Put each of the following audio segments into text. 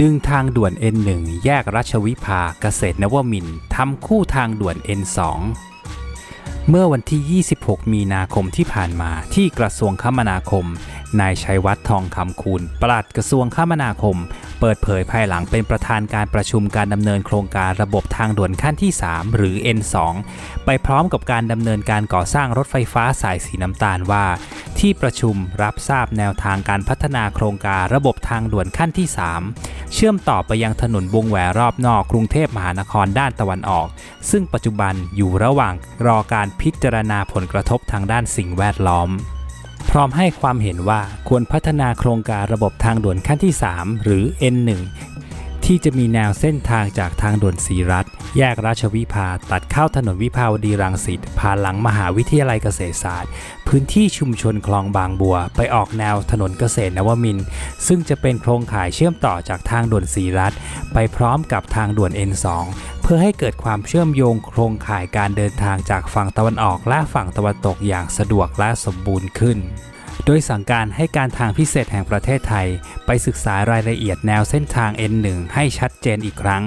ดึงทางด่วน N1 แยกรัชวิภาเกษตรนวมินทร์ทำคู่ทางด่วน N2 เมื่อวันที่ 26 มีนาคมที่ผ่านมาที่กระทรวงคมนาคม นายชัยวัฒน์ทองคำคูณปลัดกระทรวงคมนาคม เปิดเผยภายหลังเป็นประธานการประชุมการดำเนินโครงการระบบทางด่วนขั้นที่ 3 หรือ N2 ไปพร้อมกับการดำเนินการก่อสร้างรถไฟฟ้าสายสีน้ำตาลว่า ที่ประชุมรับทราบแนวทางการพัฒนาโครงการระบบทางด่วนขั้นที่ 3 เชื่อมต่อไปยังถนนวงแหวนรอบนอกกรุงเทพมหานครด้านตะวันออก ซึ่งปัจจุบันอยู่ระหว่างรอการพิจารณาผลกระทบทางด้านสิ่งแวดล้อม พร้อมให้ความเห็นว่าควรพัฒนาโครงการระบบทางด่วนขั้นที่ 3 หรือ N1 ที่จะมีแนวเส้นทางจากทางด่วนศรีรัตแยกราชวิภา ตัดเข้าถนนวิภาวดีรังสิตผ่านหลังมหาวิทยาลัยเกษตรศาสตร์ พื้นที่ชุมชนคลองบางบัว ไปออกแนวถนนเกษตรนวมิน ซึ่งจะเป็นโครงข่ายเชื่อมต่อจากทางด่วนศรีรัตไปพร้อมกับทางด่วน N2 เพื่อให้เกิดความเชื่อมโยงโครงข่ายการเดินทางจากฝั่งตะวันออกและฝั่งตะวันตกอย่างสะดวกและสมบูรณ์ขึ้น โดยสั่งการให้การทางพิเศษแห่งประเทศไทย ไปศึกษารายละเอียดแนวเส้นทาง N1 ให้ชัดเจนอีกครั้ง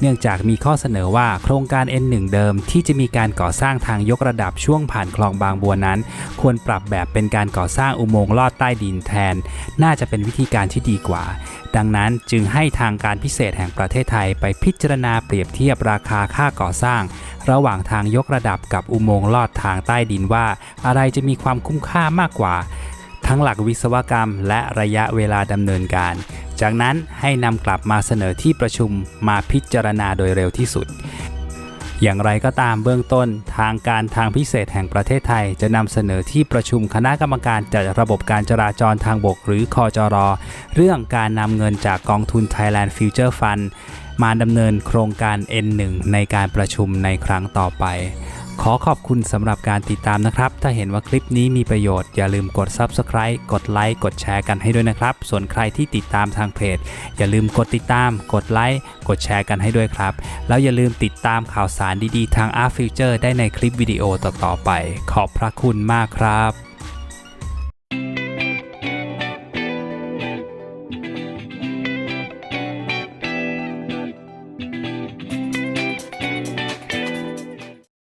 เนื่องจากมีข้อเสนอว่าโครงการ N1 เดิมที่จะมีการก่อสร้างทางยกระดับช่วงผ่านคลองบางบัวนั้น ควรปรับแบบเป็นการก่อสร้างอุโมงค์ลอดใต้ดินแทน น่าจะเป็นวิธีการที่ดีกว่า ดังนั้นจึงให้ทางการพิเศษแห่งประเทศไทยไปพิจารณาเปรียบเทียบราคาค่าก่อสร้าง ระหว่างทางยกระดับกับอุโมงค์ลอดทางใต้ดินว่า อะไรจะมีความคุ้มค่ามากกว่า ทั้งหลักวิศวกรรม และระยะเวลาดำเนินการ จากนั้นให้นำกลับมาเสนอที่ประชุมมาพิจารณาโดยเร็วที่สุด อย่างไรก็ตามเบื้องต้น ทางการทางพิเศษแห่งประเทศไทย จะนำเสนอที่ประชุมคณะกรรมการจัดระบบการจราจรทางบกหรือคอจร เรื่องการนำเงินจากกองทุน Thailand Future Fund มาดำเนินโครงการ N1 ในการประชุมในครั้งต่อไป ขอขอบคุณสำหรับการติดตามนะครับ ถ้าเห็นว่าคลิปนี้มีประโยชน์อย่าลืมกด Subscribe กดไลค์กดแชร์กันให้ด้วยนะครับ ส่วนใครที่ติดตามทางเพจ อย่าลืมกดติดตาม กดไลค์กดแชร์กันให้ด้วยครับ แล้วอย่าลืมติดตามข่าวสารดีๆ ทาง Art Future ได้ในคลิปวิดีโอต่อๆไป ขอบพระคุณมากครับ